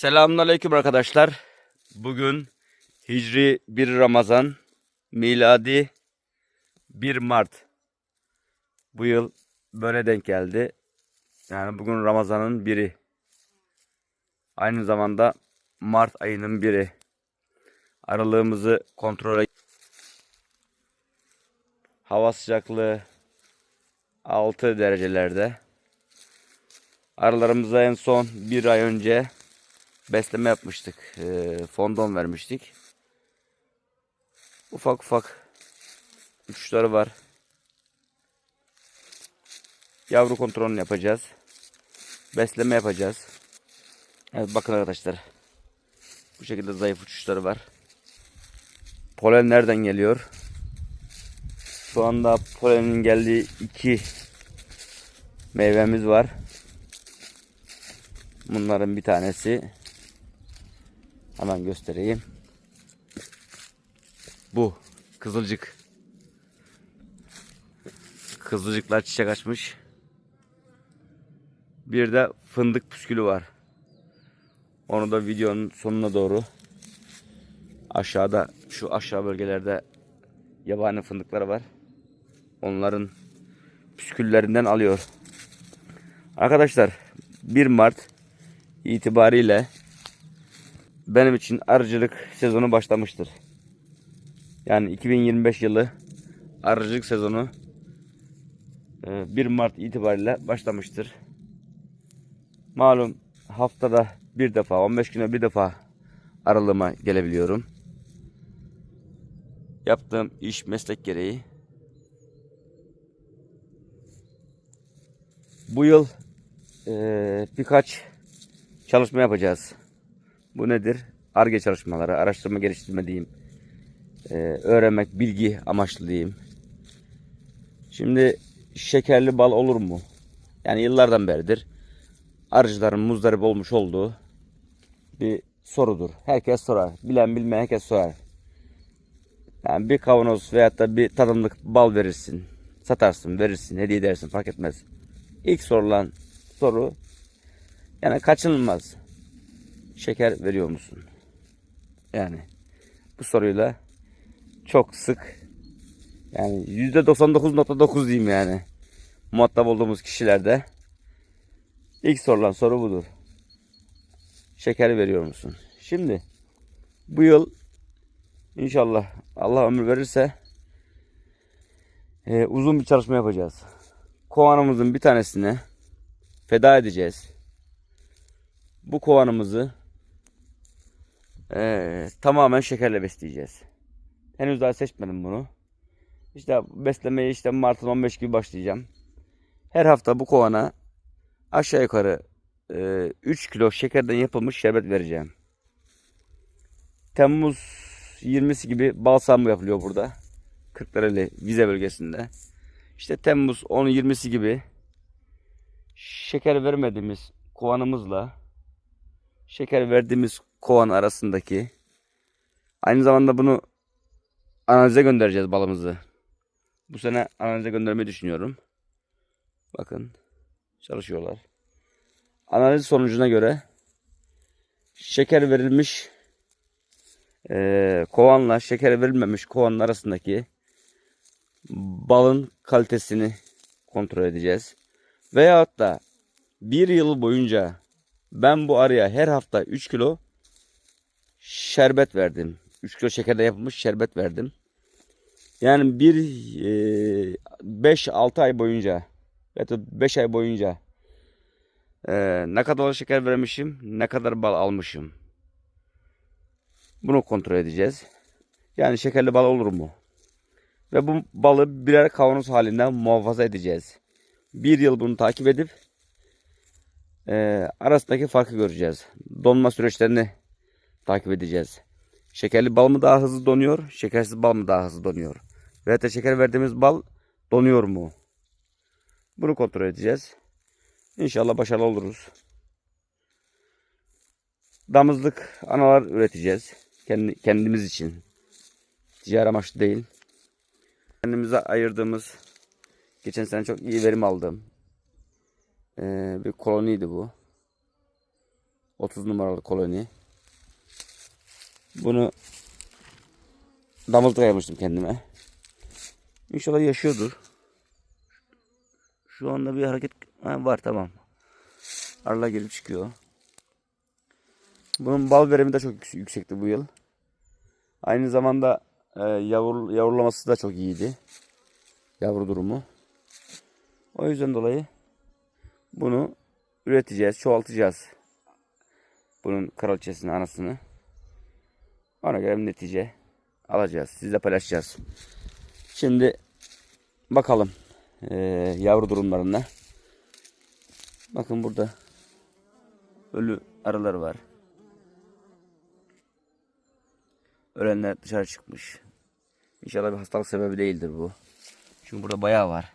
Selamünaleyküm arkadaşlar. Bugün Hicri 1 Ramazan, miladi 1 Mart. Bu yıl böyle denk geldi. Yani bugün Ramazan'ın biri. Aynı zamanda Mart ayının biri. Aralığımızı kontrol Hava sıcaklığı 6 derecelerde. Aralarımıza en son bir ay önce besleme yapmıştık. Ee, fondon vermiştik. Ufak ufak uçuşları var. Yavru kontrolünü yapacağız. Besleme yapacağız. Evet bakın arkadaşlar. Bu şekilde zayıf uçuşları var. Polen nereden geliyor? Şu anda polenin geldiği iki meyvemiz var. Bunların bir tanesi hemen göstereyim. Bu kızılcık. Kızılcıklar çiçek açmış. Bir de fındık püskülü var. Onu da videonun sonuna doğru aşağıda şu aşağı bölgelerde yabani fındıkları var. Onların püsküllerinden alıyor. Arkadaşlar 1 Mart itibariyle benim için arıcılık sezonu başlamıştır. Yani 2025 yılı arıcılık sezonu e, 1 Mart itibariyle başlamıştır. Malum haftada bir defa 15 güne bir defa aralığıma gelebiliyorum. Yaptığım iş meslek gereği. Bu yıl eee, birkaç çalışma yapacağız. Bu nedir? ARGE çalışmaları, araştırma geliştirme diyeyim. Eee, öğrenmek, bilgi amaçlı diyeyim. Şimdi şekerli bal olur mu? Yani yıllardan beridir arıcıların muzdarip olmuş olduğu bir sorudur. Herkes sorar. Bilen bilmeyen herkes sorar. Yani bir kavanoz veyahut da bir tadımlık bal verirsin. Satarsın, verirsin, hediye edersin fark etmez. İlk sorulan soru yani kaçınılmaz. Şeker veriyor musun? Yani bu soruyla çok sık yani %99.9 diyeyim yani muhatap olduğumuz kişilerde ilk sorulan soru budur. Şeker veriyor musun? Şimdi bu yıl inşallah Allah ömür verirse e, uzun bir çalışma yapacağız. Kovanımızın bir tanesini feda edeceğiz. Bu kovanımızı e, tamamen şekerle besleyeceğiz. Henüz daha seçmedim bunu. İşte beslemeye işte Mart'ın 15 gibi başlayacağım. Her hafta bu kovana aşağı yukarı e, 3 kilo şekerden yapılmış şerbet vereceğim. Temmuz 20'si gibi balsam yapılıyor burada. Kırklareli vize bölgesinde. İşte Temmuz 10 20'si gibi şeker vermediğimiz kovanımızla şeker verdiğimiz kovan arasındaki aynı zamanda bunu analize göndereceğiz balımızı. Bu sene analize göndermeyi düşünüyorum. Bakın çalışıyorlar. Analiz sonucuna göre şeker verilmiş eee, kovanla şeker verilmemiş kovanın arasındaki balın kalitesini kontrol edeceğiz. Veyahut da bir yıl boyunca ben bu arıya her hafta 3 kilo şerbet verdim. 3 kilo şekerden yapılmış şerbet verdim. Yani bir 5-6 ay boyunca ya da 5 ay boyunca e, ne kadar şeker vermişim, ne kadar bal almışım. Bunu kontrol edeceğiz. Yani şekerli bal olur mu? Ve bu balı birer kavanoz halinde muhafaza edeceğiz. Bir yıl bunu takip edip e, arasındaki farkı göreceğiz. Donma süreçlerini takip edeceğiz. Şekerli bal mı daha hızlı donuyor, şekersiz bal mı daha hızlı donuyor? Veyahut da şeker verdiğimiz bal donuyor mu? Bunu kontrol edeceğiz. İnşallah başarılı oluruz. Damızlık analar üreteceğiz. Kendi, kendimiz için. Ticari amaçlı değil. Kendimize ayırdığımız geçen sene çok iyi verim aldığım ee, bir koloniydi bu. 30 numaralı koloni. Bunu damızlık ayırmıştım kendime. İnşallah yaşıyordur. Şu anda bir hareket ha, var tamam. Arla gelip çıkıyor. Bunun bal verimi de çok yüks- yüksekti bu yıl. Aynı zamanda e, yavru, yavrulaması da çok iyiydi. Yavru durumu. O yüzden dolayı bunu üreteceğiz, çoğaltacağız. Bunun kraliçesini, anasını. Ona göre bir netice alacağız. Sizle paylaşacağız. Şimdi bakalım e, yavru durumlarına. Bakın burada ölü arılar var. Ölenler dışarı çıkmış. İnşallah bir hastalık sebebi değildir bu. Çünkü burada bayağı var.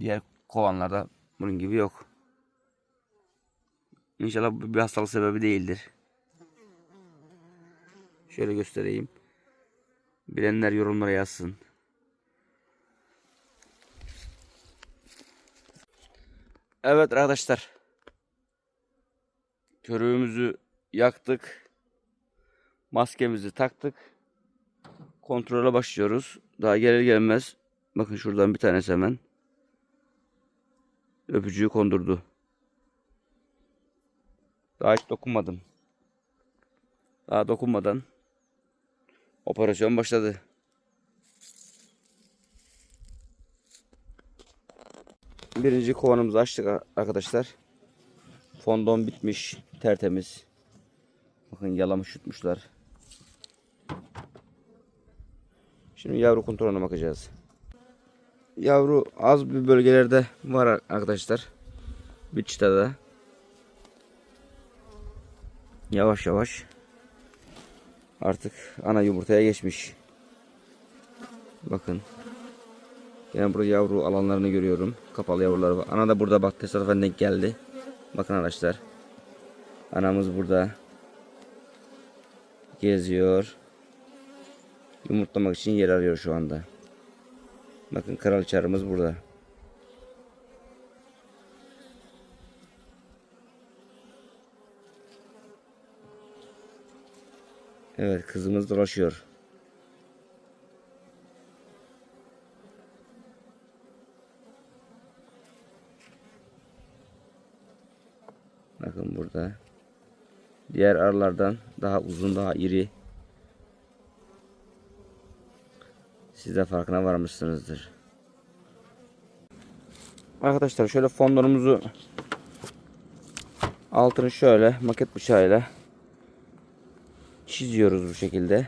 Diğer kovanlarda bunun gibi yok. İnşallah bir hastalık sebebi değildir. Şöyle göstereyim. Bilenler yorumlara yazsın. Evet arkadaşlar. Körüğümüzü yaktık. Maskemizi taktık. Kontrole başlıyoruz. Daha gelir gelmez. Bakın şuradan bir tanesi hemen. Öpücüğü kondurdu. Daha hiç dokunmadım. Daha dokunmadan operasyon başladı. Birinci kovanımızı açtık arkadaşlar. Fondon bitmiş, tertemiz. Bakın yalamış yutmuşlar. Şimdi yavru kontrolüne bakacağız. Yavru az bir bölgelerde var arkadaşlar. Bir çıtada. Yavaş yavaş artık ana yumurtaya geçmiş. Bakın. Yani burada yavru alanlarını görüyorum. Kapalı yavrular var. Ana da burada bak tesadüfen denk geldi. Bakın arkadaşlar. Anamız burada. Geziyor. Yumurtlamak için yer arıyor şu anda. Bakın kraliçe arımız burada. Evet kızımız dolaşıyor. Bakın burada. Diğer arılardan daha uzun, daha iri. Siz de farkına varmışsınızdır. Arkadaşlar şöyle fonlarımızı altını şöyle maket bıçağıyla çiziyoruz bu şekilde.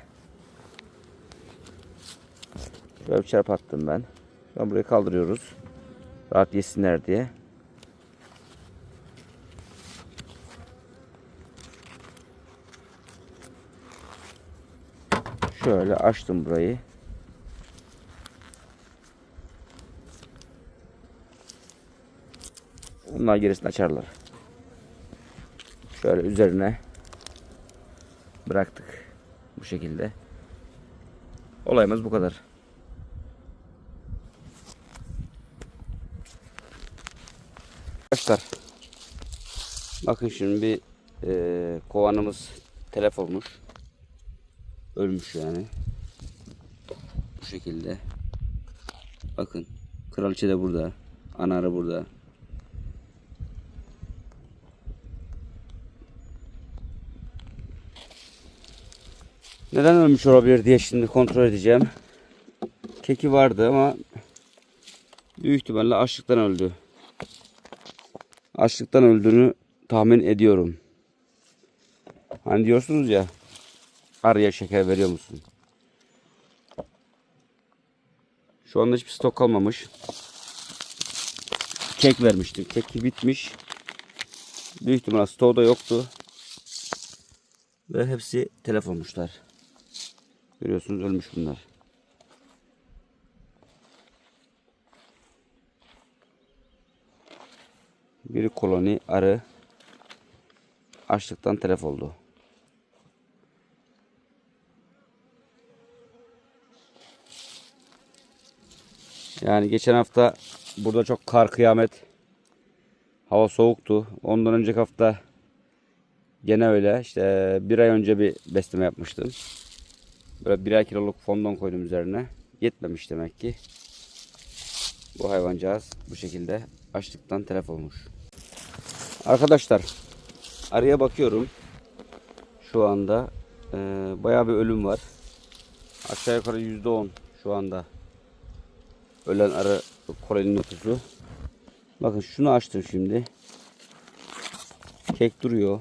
Şöyle bir çarp attım ben. Şu an burayı kaldırıyoruz. Rahat yesinler diye. Şöyle açtım burayı. Onlar gerisini açarlar. Şöyle üzerine bıraktık. Bu şekilde. Olayımız bu kadar. Arkadaşlar bakın şimdi bir eee, kovanımız telef olmuş. Ölmüş yani. Bu şekilde. Bakın kraliçe de burada. Anarı burada. Neden ölmüş olabilir diye şimdi kontrol edeceğim. Keki vardı ama büyük ihtimalle açlıktan öldü. Açlıktan öldüğünü tahmin ediyorum. Hani diyorsunuz ya arıya şeker veriyor musun? Şu anda hiçbir stok kalmamış. Kek vermiştim. Keki bitmiş. Büyük ihtimalle stoğu da yoktu. Ve hepsi telef olmuşlar. Görüyorsunuz ölmüş bunlar. Bir koloni arı açlıktan telef oldu. Yani geçen hafta burada çok kar kıyamet. Hava soğuktu. Ondan önceki hafta Gene öyle. İşte bir ay önce bir besleme yapmıştım. Böyle birer kiloluk fondon koydum üzerine. Yetmemiş demek ki. Bu hayvancağız bu şekilde açlıktan telef olmuş. Arkadaşlar araya bakıyorum. Şu anda e, bayağı bir ölüm var. Aşağı yukarı %10 şu anda. Ölen arı koloni nüfusu. Bakın şunu açtım şimdi. Kek duruyor.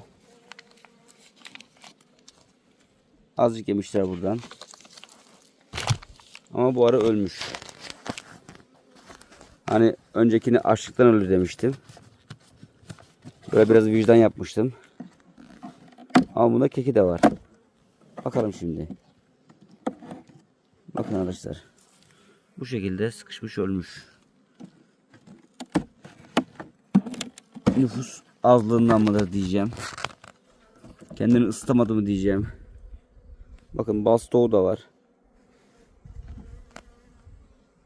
Azıcık yemişler buradan. Ama bu arı ölmüş. Hani öncekini açlıktan ölür demiştim. Böyle biraz vicdan yapmıştım. Ama bunda keki de var. Bakalım şimdi. Bakın arkadaşlar. Bu şekilde sıkışmış ölmüş. Nüfus azlığından mıdır diyeceğim. Kendini ısıtamadı mı diyeceğim. Bakın bal stoğu da var.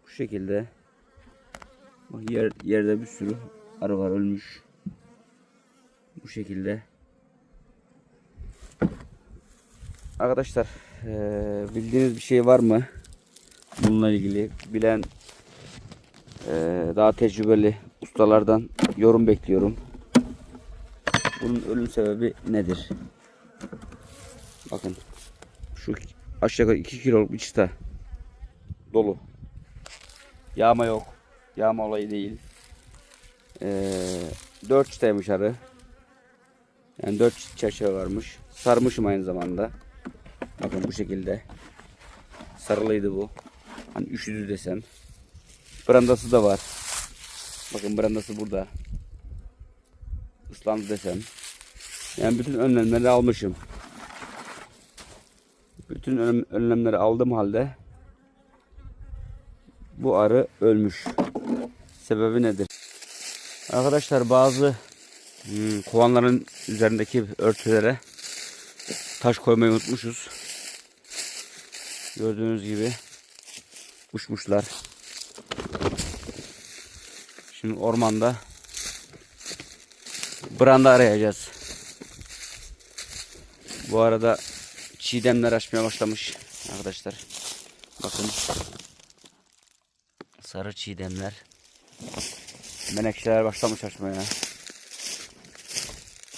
Bu şekilde. Bak yer, yerde bir sürü arı var ölmüş. Bu şekilde. Arkadaşlar eee, bildiğiniz bir şey var mı? Bununla ilgili bilen eee, daha tecrübeli ustalardan yorum bekliyorum. Bunun ölüm sebebi nedir? Bakın şu aşağı yukarı 2 kiloluk bir çıta dolu. Yağma yok. Yağma olayı değil. Ee, 4 çıtaymış arı. Yani 4 çerçeve varmış. Sarmışım aynı zamanda. Bakın bu şekilde. Sarılıydı bu. Hani üşüdü desem. Brandası da var. Bakın brandası burada. Islandı desem. Yani bütün önlemleri almışım. Bütün önlem- önlemleri aldığım halde bu arı ölmüş. Sebebi nedir? Arkadaşlar bazı hmm, kovanların üzerindeki örtülere taş koymayı unutmuşuz. Gördüğünüz gibi uçmuşlar. Şimdi ormanda branda arayacağız. Bu arada çiğdemler açmaya başlamış arkadaşlar. Bakın. Sarı çiğdemler. Menekşeler başlamış açmaya.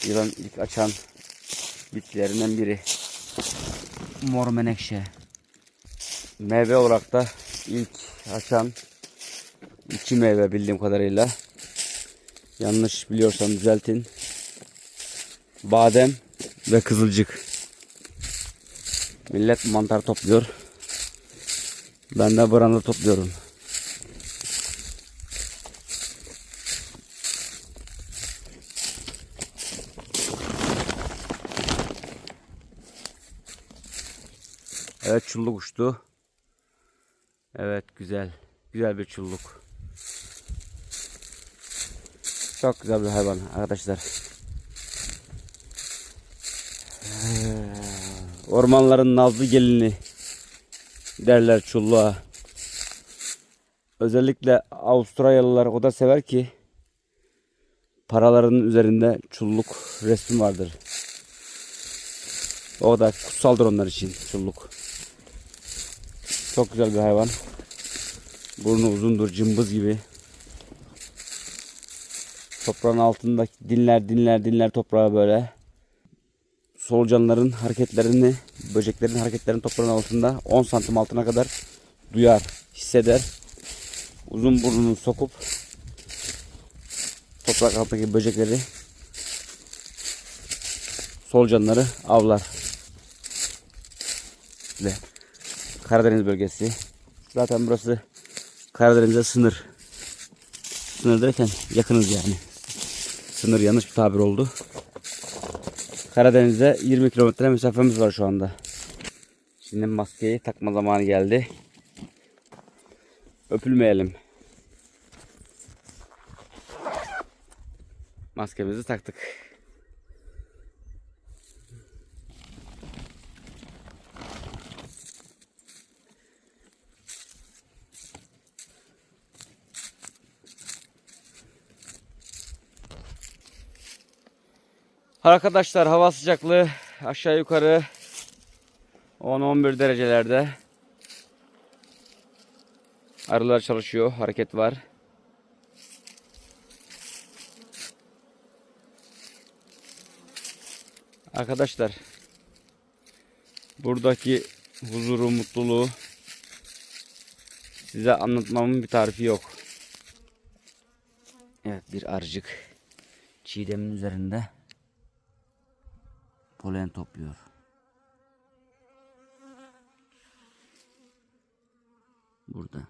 Yılan ilk açan bitkilerinden biri. Mor menekşe. Meyve olarak da ilk açan iki meyve bildiğim kadarıyla. Yanlış biliyorsam düzeltin. Badem ve kızılcık. Millet mantar topluyor. Ben de branda topluyorum. Evet çulluk uçtu. Evet güzel. Güzel bir çulluk. Çok güzel bir hayvan arkadaşlar. Ee, Ormanların nazlı gelini derler çulluğa. Özellikle Avustralyalılar o da sever ki paralarının üzerinde çulluk resmi vardır. O da kutsaldır onlar için çulluk. Çok güzel bir hayvan. Burnu uzundur, cımbız gibi. Toprağın altında dinler dinler dinler toprağı böyle. Solucanların hareketlerini, böceklerin hareketlerini toprağın altında 10 santim altına kadar duyar, hisseder. Uzun burnunu sokup toprak altındaki böcekleri solucanları avlar. Ve Karadeniz bölgesi. Zaten burası Karadeniz'e sınır. Sınır derken yakınız yani. Sınır yanlış bir tabir oldu. Karadeniz'e 20 kilometre mesafemiz var şu anda. Şimdi maskeyi takma zamanı geldi. Öpülmeyelim. Maskemizi taktık. Arkadaşlar hava sıcaklığı aşağı yukarı 10-11 derecelerde. Arılar çalışıyor. Hareket var. Arkadaşlar buradaki huzuru, mutluluğu size anlatmamın bir tarifi yok. Evet bir arıcık çiğdemin üzerinde polen topluyor. Burada.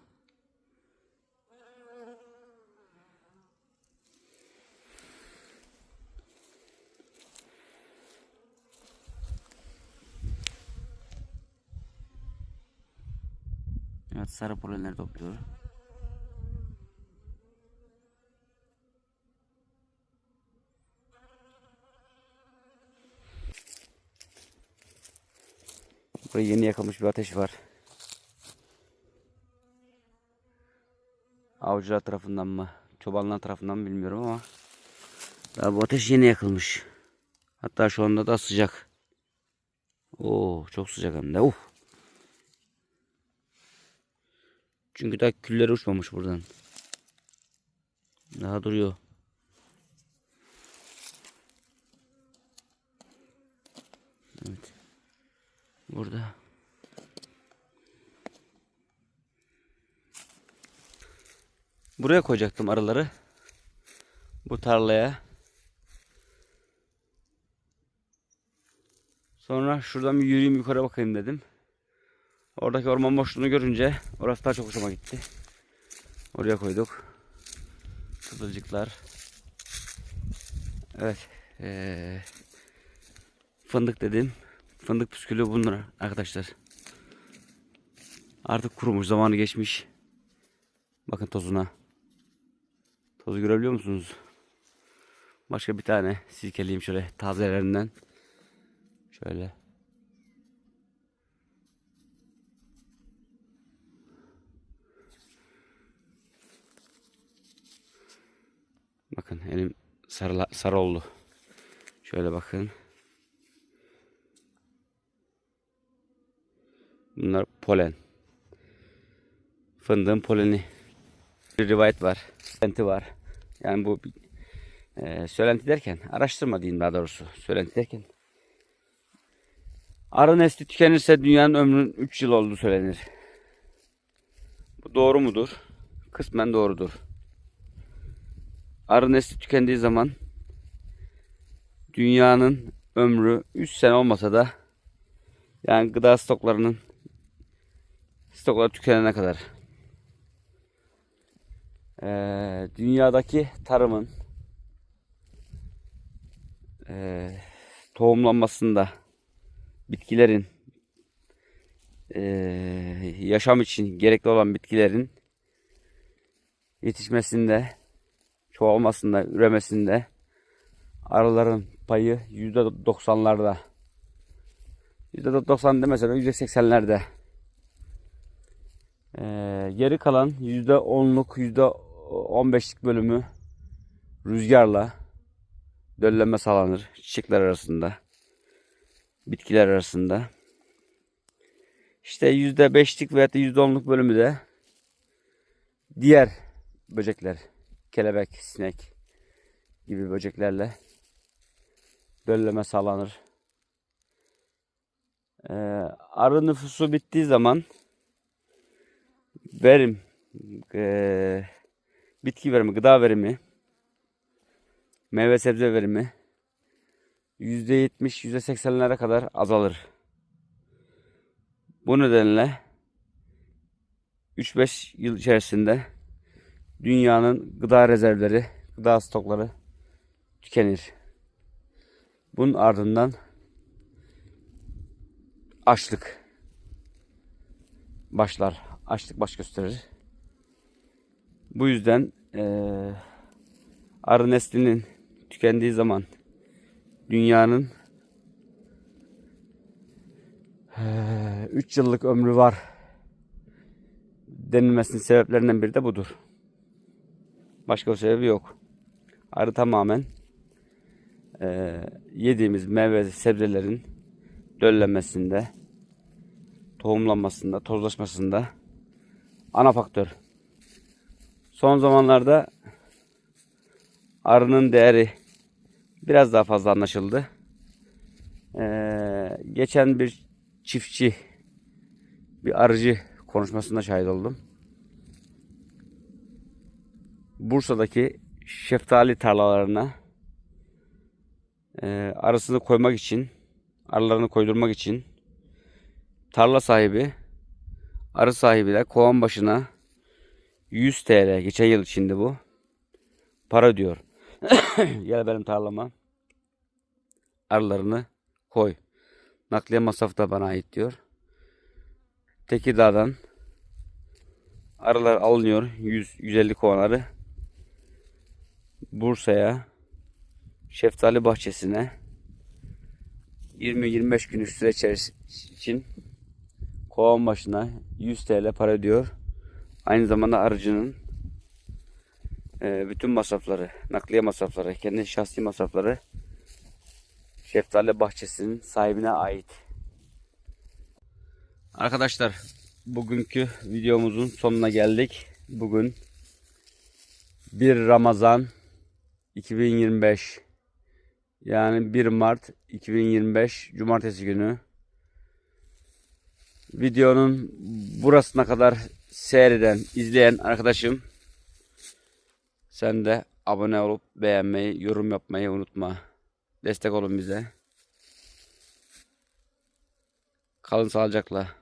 Evet sarı polenleri topluyor. Burada yeni yakılmış bir ateş var. Avcılar tarafından mı, çobanlar tarafından mı bilmiyorum ama daha bu ateş yeni yakılmış. Hatta şu anda da sıcak. Oo, çok sıcak hem de. Uf. Çünkü daha külleri uçmamış buradan. Daha duruyor. Evet. Burada. Buraya koyacaktım arıları. Bu tarlaya. Sonra şuradan bir yürüyeyim yukarı bakayım dedim. Oradaki orman boşluğunu görünce orası daha çok hoşuma gitti. Oraya koyduk. Kızılcıklar. Evet. Ee, fındık dedim. Fındık püskülü bunlar arkadaşlar. Artık kurumuş. Zamanı geçmiş. Bakın tozuna. Tozu görebiliyor musunuz? Başka bir tane silkeleyeyim şöyle tazelerinden. Şöyle. Bakın elim sarı, sarı oldu. Şöyle bakın. Bunlar polen. Fındığın poleni. Bir rivayet var. Söylenti var. Yani bu e, söylenti derken araştırma diyeyim daha doğrusu. Söylenti derken. Arı nesli tükenirse dünyanın ömrünün 3 yıl olduğu söylenir. Bu doğru mudur? Kısmen doğrudur. Arı nesli tükendiği zaman dünyanın ömrü 3 sene olmasa da yani gıda stoklarının stoklar tükenene kadar Ee, dünyadaki tarımın ee, tohumlanmasında bitkilerin ee, yaşam için gerekli olan bitkilerin yetişmesinde çoğalmasında, üremesinde arıların payı %90'larda. %90 demese de %80'lerde. Ee, geri kalan %10'luk, %15'lik bölümü rüzgarla dölleme sağlanır çiçekler arasında, bitkiler arasında. İşte %5'lik veya da %10'luk bölümü de diğer böcekler kelebek, sinek gibi böceklerle dölleme sağlanır. Ee, arı nüfusu bittiği zaman verim, e, bitki verimi, gıda verimi, meyve sebze verimi %70, %80'lere kadar azalır. Bu nedenle 3-5 yıl içerisinde dünyanın gıda rezervleri, gıda stokları tükenir. Bunun ardından açlık başlar. Açlık baş gösterir. Bu yüzden eee arı neslinin tükendiği zaman dünyanın 3 yıllık ömrü var denilmesinin sebeplerinden biri de budur. Başka bir sebebi yok. Arı tamamen e, yediğimiz meyve sebzelerin döllenmesinde, tohumlanmasında, tozlaşmasında ana faktör. Son zamanlarda arının değeri biraz daha fazla anlaşıldı. Ee, geçen bir çiftçi, bir arıcı konuşmasında şahit oldum. Bursa'daki şeftali tarlalarına e, arısını koymak için, arılarını koydurmak için tarla sahibi, arı sahibi de kovan başına 100 TL, geçen yıl içinde bu, para diyor. Gel benim tarlama arılarını koy. Nakliye masrafı da bana ait diyor. Tekirdağ'dan arılar alınıyor. 100 150 kovan arı. Bursa'ya şeftali bahçesine 20-25 gün süre içeris- için kovan başına 100 TL para ödüyor. Aynı zamanda arıcının e, bütün masrafları, nakliye masrafları, kendi şahsi masrafları şeftali bahçesinin sahibine ait. Arkadaşlar bugünkü videomuzun sonuna geldik. Bugün 1 Ramazan 2025 yani 1 Mart 2025 Cumartesi günü videonun burasına kadar seyreden, izleyen arkadaşım sen de abone olup beğenmeyi, yorum yapmayı unutma. Destek olun bize. Kalın sağlıcakla.